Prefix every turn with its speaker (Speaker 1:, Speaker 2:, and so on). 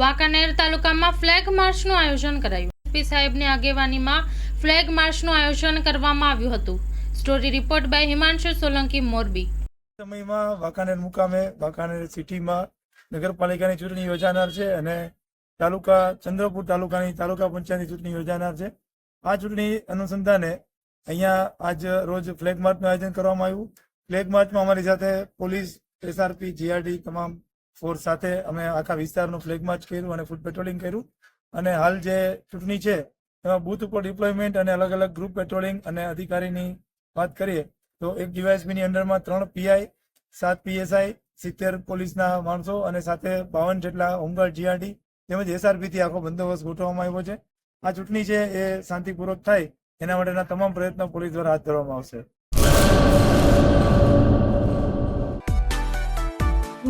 Speaker 1: વાંકાનેર તાલુકામાં ફ્લેગ માર્ચનું આયોજન કરાયું. એસપી સાહેબની આગેવાનીમાં ફ્લેગ માર્ચનું આયોજન કરવામાં આવ્યું હતું. Story report by Himanshu Solanki, Morbi.
Speaker 2: સમયમાં વાંકાનેર મુકામે, વાંકાનેર સિટીમાં નગરપાલિકાની ચૂંટણી યોજાનાર છે અને તાલુકા, ચંદ્રપુર તાલુકાની તાલુકા પંચાયતની ચૂંટણી યોજાનાર છે. આ ચૂંટણી અનુસંધાને અહીંયા આજ રોજ ફ્લેગ માર્ચનું આયોજન કરવામાં આવ્યું. ફ્લેગ માર્ચમાં અમારી સાથે પોલીસ, એસઆરપી, જીઆરડી તમામ ફોર્સ સાથે અમે આખા વિસ્તારનું ફ્લેગ માર્ચ કર્યું અને ફૂટ પેટ્રોલિંગ કર્યું. અને હાલ જે ચૂંટણી છે, એમાં બૂથ ઉપર ડિપ્લોયમેન્ટ અને અલગ અલગ ગ્રુપ પેટ્રોલિંગ અને અધિકારીની વાત કરીએ, તો એક ડીવાયએસપીની અંડરમાં ત્રણ પીઆઈ સાત પીએસઆઈ સિત્તેર પોલીસના માણસો અને સાથે બાવન જેટલા હોમગાર્ડ જીઆરડી તેમજ એસઆરપી થી આખો બંદોબસ્ત ગોઠવવામાં આવ્યો છે. આ ચૂંટણી છે એ શાંતિપૂર્વક થાય, એના માટેના તમામ પ્રયત્નો પોલીસ દ્વારા હાથ ધરવામાં આવશે.